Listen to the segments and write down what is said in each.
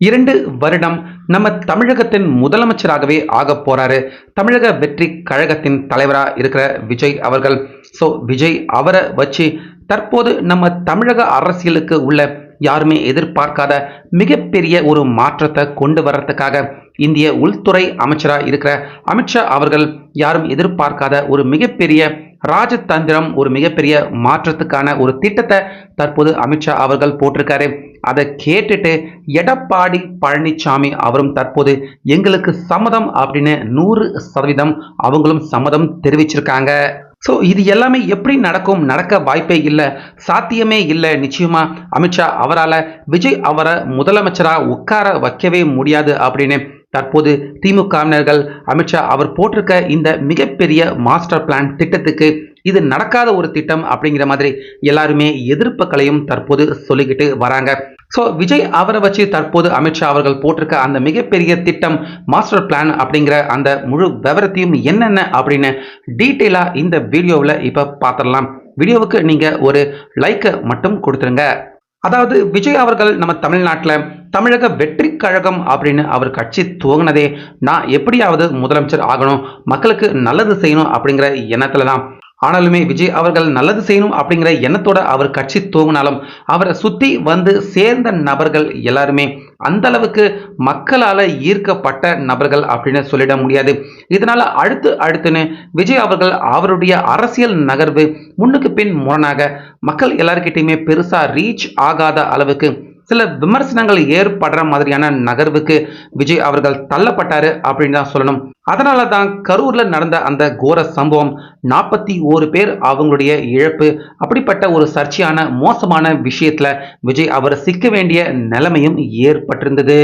இரண்டு வருடம் நம்ம தமிழகத்தின் முதலமைச்சராகவே ஆக போறாரு. தமிழக வெற்றி கழகத்தின் தலைவராக இருக்கிற விஜய் அவர்கள். ஸோ விஜய் அவரை வச்சு தற்போது நம்ம தமிழக அரசியலுக்கு உள்ள யாருமே எதிர்பார்க்காத மிகப்பெரிய ஒரு மாற்றத்தை கொண்டு வர்றதுக்காக இந்திய உள்துறை அமைச்சராக இருக்கிற அமித்ஷா அவர்கள் யாரும் எதிர்பார்க்காத ஒரு மிகப்பெரிய ராஜதந்திரம் ஒரு மிகப்பெரிய மாற்றத்துக்கான ஒரு திட்டத்தை தற்போது அமித்ஷா அவர்கள் போட்டிருக்காரு. அதை கேட்டுட்டு எடப்பாடி பழனிசாமி அவரும் தற்போது எங்களுக்கு சம்மதம் அப்படின்னு நூறு சதவீதம் அவங்களும் சம்மதம் தெரிவிச்சிருக்காங்க. ஸோ இது எல்லாமே எப்படி நடக்கும்? நடக்க வாய்ப்பே இல்லை. சாத்தியமே இல்லை. நிச்சயமா அமித்ஷா அவரால் விஜய் அவரை முதலமைச்சராக உட்கார வைக்கவே முடியாது அப்படின்னு தற்போது திமுகவினர்கள் அமித்ஷா அவர் போட்டிருக்க இந்த மிகப்பெரிய மாஸ்டர் பிளான் திட்டத்துக்கு இது நடக்காத ஒரு திட்டம் அப்படிங்கிற மாதிரி எல்லாருமே எதிர்ப்புகளையும் தற்போது சொல்லிக்கிட்டு வராங்க. ஸோ விஜய் அவரை வச்சு தற்போது அமித்ஷா அவர்கள் போட்டிருக்க அந்த மிகப்பெரிய திட்டம் மாஸ்டர் பிளான் அப்படிங்கிற அந்த முழு விவரத்தையும் என்னென்ன அப்படின்னு டீட்டெயிலாக இந்த வீடியோவில் இப்போ பார்த்துடலாம் வீடியோவுக்கு நீங்கள் ஒரு லைக்கை மட்டும் கொடுத்துருங்க. அதாவது விஜய் அவர்கள் நம்ம தமிழ்நாட்டில் தமிழக வெற்றி கழகம் அப்படின்னு அவர் கட்சி துவங்கினதே நான் எப்படியாவது முதலமைச்சர் ஆகணும் மக்களுக்கு நல்லது செய்யணும் அப்படிங்கிற எண்ணத்துல தான் ஆனாலுமே விஜய் அவர்கள் நல்லது செய்யணும் அப்படிங்கிற எண்ணத்தோட அவர் கட்சி துவங்கினாலும் அவரை சுத்தி வந்து சேர்ந்த நபர்கள் எல்லாருமே அந்த அளவுக்கு மக்களால் ஈர்க்கப்பட்ட நபர்கள் அப்படின்னு சொல்லிட முடியாது. இதனால அடுத்து அடுத்துன்னு விஜய் அவர்கள் அவருடைய அரசியல் நகர்வு முன்னுக்கு பின் முரணாக மக்கள் எல்லாருக்கிட்டையுமே பெருசா ரீச் ஆகாத அளவுக்கு சில விமர்சனங்கள் ஏற்படுற மாதிரியான நகர்வுக்கு விஜய் அவர்கள் தள்ளப்பட்டாரு அப்படின்னு தான் சொல்லணும். அதனால தான் கரூர்ல நடந்த அந்த கோர சம்பவம் நாற்பத்தி ஓரு பேர் அவங்களுடைய இழப்பு அப்படிப்பட்ட ஒரு சர்ச்சையான மோசமான விஷயத்துல விஜய் அவர் சிக்க வேண்டிய நிலைமையும் ஏற்பட்டிருந்தது.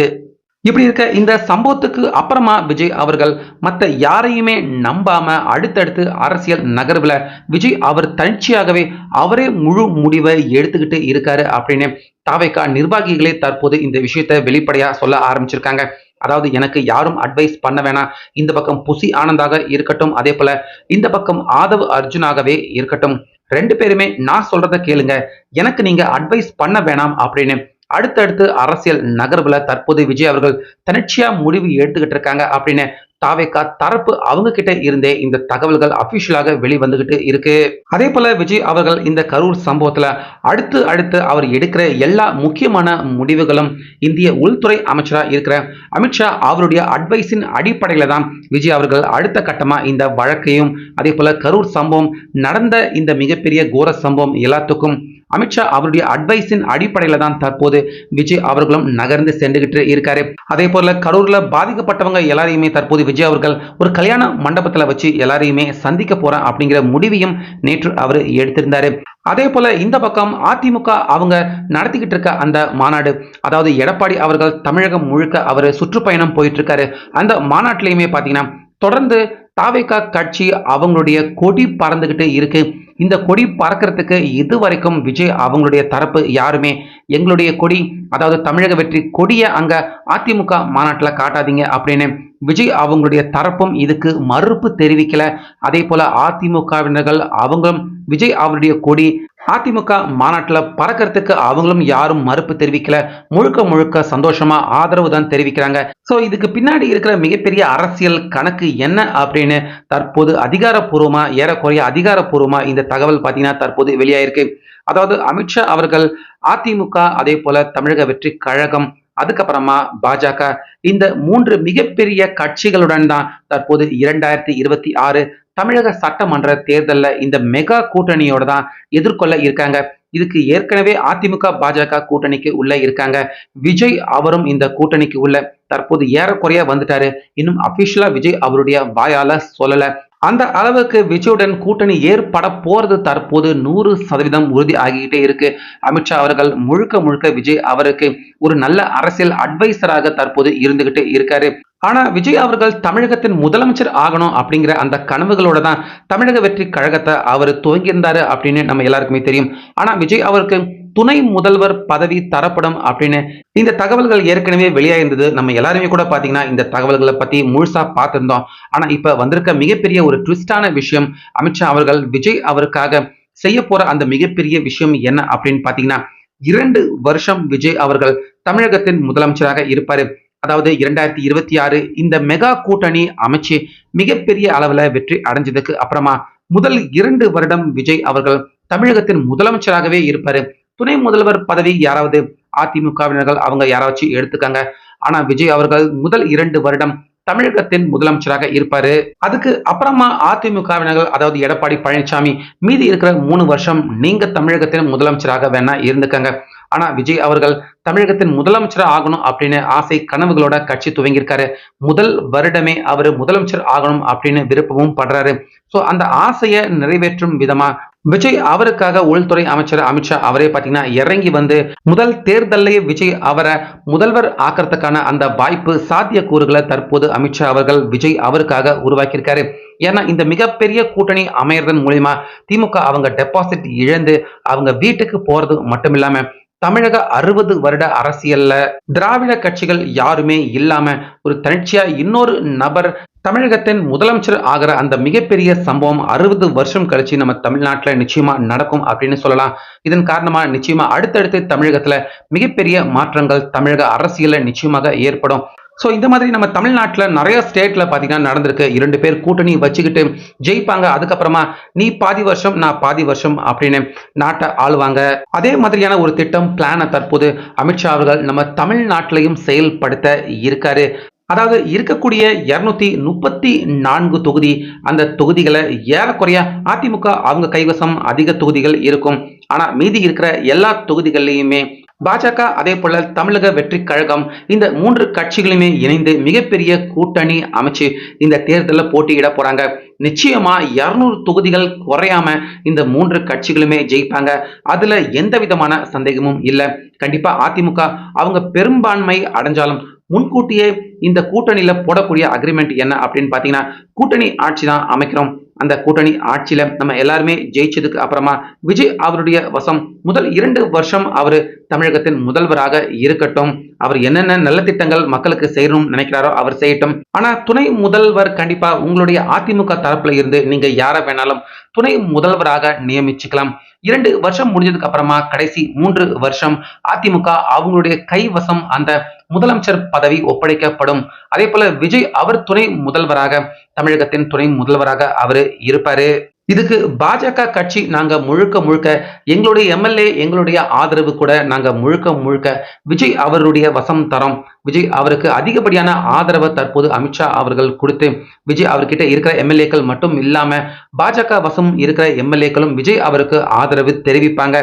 இப்படி இருக்க இந்த சம்பவத்துக்கு அப்புறமா விஜய் அவர்கள் மற்ற யாரையுமே நம்பாம அடுத்தடுத்து அரசியல் நகர்வுல விஜய் அவர் தனிச்சையாகவே அவரே முழு முடிவை எடுத்துக்கிட்டு இருக்காரு அப்படின்னு தாவைக்கா நிர்வாகிகளே தற்போது இந்த விஷயத்தை வெளிப்படையா சொல்ல ஆரம்பிச்சிருக்காங்க. அதாவது எனக்கு யாரும் அட்வைஸ் பண்ண வேணாம். இந்த பக்கம் புசி ஆனந்தாக இருக்கட்டும் அதே போல இந்த பக்கம் ஆதவ் அர்ஜுனாகவே இருக்கட்டும். ரெண்டு பேருமே நான் சொல்றத கேளுங்க. எனக்கு நீங்க அட்வைஸ் பண்ண வேணாம் அப்படின்னு அடுத்தடுத்து அரசியல் நகர்வுல தற்போது விஜய் அவர்கள் தனிச்சையா முடிவு எடுத்துக்கிட்டு இருக்காங்க அப்படின்னு தாவேக்கா தரப்பு அவங்க கிட்ட இருந்தே இந்த தகவல்கள் அபிஷியலாக வெளிவந்துகிட்டு இருக்கு. அதே போல விஜய் அவர்கள் இந்த கரூர் சம்பவத்துல அடுத்து அடுத்து அவர் எடுக்கிற எல்லா முக்கியமான முடிவுகளும் இந்திய உள்துறை அமைச்சராக இருக்கிற அமித்ஷா அவருடைய அட்வைஸின் அடிப்படையில தான் விஜய் அவர்கள் அடுத்த கட்டமா இந்த வழக்கையும் அதே போல கரூர் சம்பவம் நடந்த இந்த மிகப்பெரிய கோர சம்பவம் எல்லாத்துக்கும் அமித்ஷா அவருடைய அட்வைஸின் அடிப்படையில தான் தற்போது விஜய் அவர்களும் நகர்ந்து சென்றுகிட்டு இருக்காரு. அதே போல கரூர்ல பாதிக்கப்பட்டவங்க எல்லாரையுமே தற்போது விஜய் அவர்கள் ஒரு கல்யாண மண்டபத்துல வச்சு எல்லாரையுமே சந்திக்க போறேன் அப்படிங்கிற முடிவையும் நேற்று அவர் எடுத்திருந்தாரு. அதே போல இந்த பக்கம் அதிமுக அவங்க நடத்திக்கிட்டு இருக்க அந்த மாநாடு அதாவது எடப்பாடி அவர்கள் தமிழகம் முழுக்க அவர் சுற்றுப்பயணம் போயிட்டு இருக்காரு. அந்த மாநாட்டிலையுமே பாத்தீங்கன்னா தொடர்ந்து தாவேகா கட்சி அவங்களுடைய கொடி பறந்துகிட்டு இருக்கு. இந்த கொடி பறக்கிறதுக்கு இது வரைக்கும் விஜய் அவங்களுடைய தரப்பு யாருமே எங்களுடைய கொடி அதாவது தமிழக வெற்றி கொடியை அங்கே அதிமுக மாநாட்டில் காட்டாதீங்க அப்படின்னு விஜய் அவங்களுடைய தரப்பும் இதுக்கு மறுப்பு தெரிவிக்கல. அதே போல அதிமுகவினர்கள் அவங்களும் விஜய் அவருடைய கொடி அதிமுக மாநாட்டில் பறக்கிறதுக்கு அவங்களும் யாரும் மறுப்பு தெரிவிக்கல. முழுக்க முழுக்க சந்தோஷமா ஆதரவு தான் தெரிவிக்கிறாங்க. ஸோ இதுக்கு பின்னாடி இருக்கிற மிகப்பெரிய அரசியல் கணக்கு என்ன அப்படின்னு தற்போது அதிகாரப்பூர்வமா ஏறக்குறைய அதிகாரப்பூர்வமா இந்த தகவல் பார்த்தீங்கன்னா தற்போது வெளியாயிருக்கு. அதாவது அமித்ஷா அவர்கள் அதிமுக அதே போல தமிழக வெற்றி கழகம் அதுக்கப்புறமா பாஜக இந்த மூன்று மிகப்பெரிய கட்சிகளுடன் தான் தற்போது இரண்டாயிரத்தி இருபத்தி ஆறு தமிழக சட்டமன்ற தேர்தலில் இந்த மெகா கூட்டணியோட தான் எதிர்கொள்ள இருக்காங்க. இதுக்கு ஏற்கனவே அதிமுக பாஜக கூட்டணிக்கு உள்ள இருக்காங்க. விஜய் அவரும் இந்த கூட்டணிக்கு உள்ள தற்போது ஏறக்குறைய வந்துட்டாரு. இன்னும் அபிஷியலா விஜய் அவருடைய வாயால சொல்லல. அந்த அளவுக்கு விஜயுடன் கூட்டணி ஏற்பட போறது தற்போது நூறு சதவீதம் உறுதி ஆகிக்கிட்டே இருக்கு. அமித்ஷா அவர்கள் முழுக்க முழுக்க விஜய் அவருக்கு ஒரு நல்ல அரசியல் அட்வைசராக தற்போது இருந்துகிட்டு இருக்காரு. ஆனா விஜய் அவர்கள் தமிழகத்தின் முதலமைச்சர் ஆகணும் அப்படிங்கிற அந்த கனவுகளோட தான் தமிழக வெற்றி கழகத்தை அவர் துவங்கியிருந்தாரு அப்படின்னு நம்ம எல்லாருக்குமே தெரியும். ஆனா விஜய் அவருக்கு துணை முதல்வர் பதவி தரப்படும் அப்படின்னு இந்த தகவல்கள் ஏற்கனவே வெளியாயிருந்தது. நம்ம எல்லாருமே கூட பாத்தீங்கன்னா இந்த தகவல்களை பத்தி முழுசா பார்த்திருந்தோம். ஆனா இப்ப வந்திருக்க மிகப்பெரிய ஒரு ட்விஸ்டான விஷயம் அமித்ஷா அவர்கள் விஜய் அவருக்காக செய்ய போற அந்த மிகப்பெரிய விஷயம் என்ன அப்படின்னு பாத்தீங்கன்னா இரண்டு வருஷம் விஜய் அவர்கள் தமிழகத்தின் முதலமைச்சராக இருப்பாரு. அதாவது இரண்டாயிரத்தி இருபத்தி ஆறு இந்த மெகா கூட்டணி அமைச்சு மிகப்பெரிய அளவுல வெற்றி அடைஞ்சதுக்கு அப்புறமா முதல் இரண்டு வருடம் விஜய் அவர்கள் தமிழகத்தின் முதலமைச்சராகவே இருப்பாரு. துணை முதல்வர் பதவி யாராவது அதிமுகவினர்கள் அவங்க யாராச்சும் எடுத்துக்காங்க. ஆனா விஜய் அவர்கள் முதல் இரண்டு வருடம் தமிழகத்தின் முதலமைச்சராக இருப்பாரு. அதுக்கு அப்புறமா அதிமுகவினர்கள் அதாவது எடப்பாடி பழனிசாமி மீதி இருக்கிற மூணு வருஷம் நீங்க தமிழகத்தின் முதலமைச்சராக வேணா இருந்துக்கங்க. ஆனா விஜய் அவர்கள் தமிழகத்தின் முதலமைச்சர் ஆகணும் அப்படின்னு ஆசை கனவுகளோட கட்சி துவங்கியிருக்காரு. முதல் வருடமே அவர் முதலமைச்சர் ஆகணும் அப்படின்னு விருப்பமும் படுறாரு. ஸோ அந்த ஆசையை நிறைவேற்றும் விதமா விஜய் அவருக்காக உள்துறை அமைச்சர் அமித்ஷா அவரே பார்த்தீங்கன்னா இறங்கி வந்து முதல் தேர்தலையே விஜய் அவரை முதல்வர் ஆக்கிறதுக்கான அந்த வாய்ப்பு சாத்திய கூறுகளை தற்போது அமித்ஷா அவர்கள் விஜய் அவருக்காக உருவாக்கியிருக்காரு. ஏன்னா இந்த மிகப்பெரிய கூட்டணி அமையறதன் மூலியமா திமுக அவங்க டெபாசிட் இழந்து அவங்க வீட்டுக்கு போறது மட்டும் இல்லாம தமிழக அறுபது வருட அரசியல்ல திராவிட கட்சிகள் யாருமே இல்லாம ஒரு தனிச்சையா இன்னொரு நபர் தமிழகத்தின் முதலமைச்சர் ஆகிற அந்த மிகப்பெரிய சம்பவம் அறுபது வருஷம் கழிச்சு நம்ம தமிழ்நாட்டில் நிச்சயமா நடக்கும் அப்படின்னு சொல்லலாம். இதன் காரணமா நிச்சயமா அடுத்தடுத்து தமிழகத்துல மிகப்பெரிய மாற்றங்கள் தமிழக அரசியல நிச்சயமாக ஏற்படும். ஸோ இந்த மாதிரி நம்ம தமிழ்நாட்டில் நிறைய ஸ்டேட்ல பார்த்தீங்கன்னா நடந்திருக்கு. இரண்டு பேர் கூட்டணி வச்சுக்கிட்டு ஜெயிப்பாங்க. அதுக்கப்புறமா நீ பாதி வருஷம் நான் பாதி வருஷம் அப்படின்னு நாட்டை ஆளுவாங்க. அதே மாதிரியான ஒரு திட்டம் பிளானை தற்போது அமித்ஷா அவர்கள் நம்ம தமிழ்நாட்டிலையும் செயல்படுத்த இருக்காரு. அதாவது இருக்கக்கூடிய இருநூத்தி முப்பத்தி நான்கு தொகுதி அந்த தொகுதிகளை ஏறக்குறைய அதிமுக அவங்க கைவசம் அதிக தொகுதிகள் இருக்கும். ஆனா மீதி இருக்கிற எல்லா தொகுதிகள்லையுமே பாஜக அதே போல தமிழக வெற்றி கழகம் இந்த மூன்று கட்சிகளுமே இணைந்து மிகப்பெரிய கூட்டணி அமைச்சு இந்த தேர்தலில் போட்டியிட போறாங்க. நிச்சயமா இருநூறு தொகுதிகள் குறையாம இந்த மூன்று கட்சிகளுமே ஜெயிப்பாங்க. அதுல எந்த விதமான சந்தேகமும் இல்லை. கண்டிப்பா அதிமுக அவங்க பெரும்பான்மை அடைஞ்சாலும் முன்கூட்டியே இந்த கூட்டணியில போடக்கூடிய அக்ரிமெண்ட் என்ன அப்படின்னு பாத்தீங்கன்னா கூட்டணி ஆட்சி தான் அமைக்கிறோம். அந்த கூட்டணி ஆட்சியில நம்ம எல்லாருமே ஜெயிச்சதுக்கு அப்புறமா விஜய் அவருடைய வசம் முதல் இரண்டு வருஷம் அவரு தமிழகத்தின் முதல்வராக இருக்கட்டும். அவர் என்னென்ன நல்ல திட்டங்கள் மக்களுக்கு செய்யணும்னு நினைக்கிறாரோ அவர் செய்யட்டும். ஆனா துணை முதல்வர் கண்டிப்பா உங்களுடைய அதிமுக தரப்புல இருந்து நீங்க யாரை வேணாலும் துணை முதல்வராக நியமிச்சுக்கலாம். இரண்டு வருஷம் முடிஞ்சதுக்கு அப்புறமா கடைசி மூன்று வருஷம் அதிமுக அவங்களுடைய கைவசம் அந்த முதலமைச்சர் பதவி ஒப்படைக்கப்படும். அதே போல விஜய் அவர் துணை முதல்வராக தமிழகத்தின் துணை முதல்வராக அவர் இருப்பாரு. இதுக்கு பாஜக கட்சி நாங்க முழுக்க முழுக்க எங்களுடைய எம்எல்ஏ எங்களுடைய ஆதரவு கூட நாங்க முழுக்க முழுக்க விஜய் அவருடைய வசம் தரோம். விஜய் அவருக்கு அதிகப்படியான ஆதரவை தற்போது அமித்ஷா அவர்கள் கொடுத்து விஜய் அவர்கிட்ட இருக்கிற எம்எல்ஏக்கள் மட்டும் இல்லாம பாஜக வசம் இருக்கிற எம்எல்ஏக்களும் விஜய் அவருக்கு ஆதரவு தெரிவிப்பாங்க.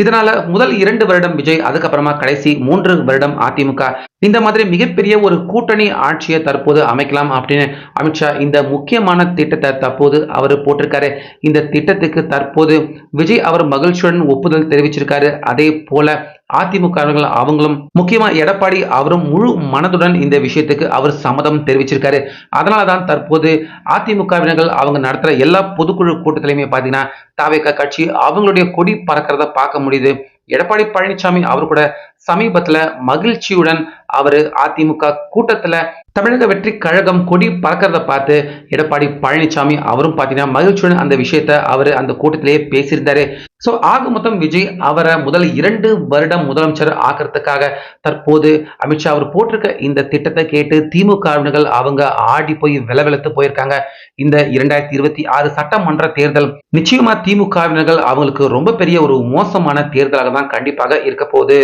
இதனால முதல் இரண்டு வருடம் விஜய் அதுக்கப்புறமா கடைசி மூன்று வருடம் அதிமுக. இந்த மாதிரி மிகப்பெரிய ஒரு கூட்டணி ஆட்சியை தற்போது அமைக்கலாம் அப்படின்னு அமித்ஷா இந்த முக்கியமான திட்டத்தை தற்போது அவர் போட்டிருக்காரு. இந்த திட்டத்துக்கு தற்போது விஜய் அவர் மகிழ்ச்சியுடன் ஒப்புதல் தெரிவிச்சிருக்காரு. அதே போல அதிமுகவர்கள் அவங்களும் முக்கியமா எடப்பாடி அவரும் முழு மனதுடன் இந்த விஷயத்துக்கு அவர் சம்மதம் தெரிவிச்சிருக்காரு. அதனால தான் தற்போது அதிமுகவினர்கள் அவங்க நடத்துற எல்லா பொதுக்குழு கூட்டத்திலையுமே பார்த்தீங்கன்னா தாவேக கட்சி அவங்களுடைய கொடி பறக்கிறத பார்க்க முடியுது. எடப்பாடி பழனிசாமி அவர் கூட சமீபத்துல மகிழ்ச்சியுடன் அவர் அதிமுக கூட்டத்துல தமிழக வெற்றி கழகம் கொடி பறக்கிறத பார்த்து எடப்பாடி பழனிசாமி அவரும் பார்த்தீங்கன்னா மகிழ்ச்சியுடன் அந்த விஷயத்த அவர் அந்த கூட்டத்திலேயே பேசியிருந்தாரு. ஸோ ஆக மொத்தம் விஜய் அவரை முதல் இரண்டு வருடம் முதலமைச்சர் ஆக்கிறதுக்காக தற்போது அமித்ஷா அவர் போட்டிருக்க இந்த திட்டத்தை கேட்டு திமுகவினர்கள் அவங்க ஆடி போய் விலவிலத்து போயிருக்காங்க. இந்த இரண்டாயிரத்தி இருபத்தி ஆறு சட்டமன்ற தேர்தல் நிச்சயமா திமுகவினர்கள் அவங்களுக்கு ரொம்ப பெரிய ஒரு மோசமான தேர்தலாக தான் கண்டிப்பாக இருக்க போகுது.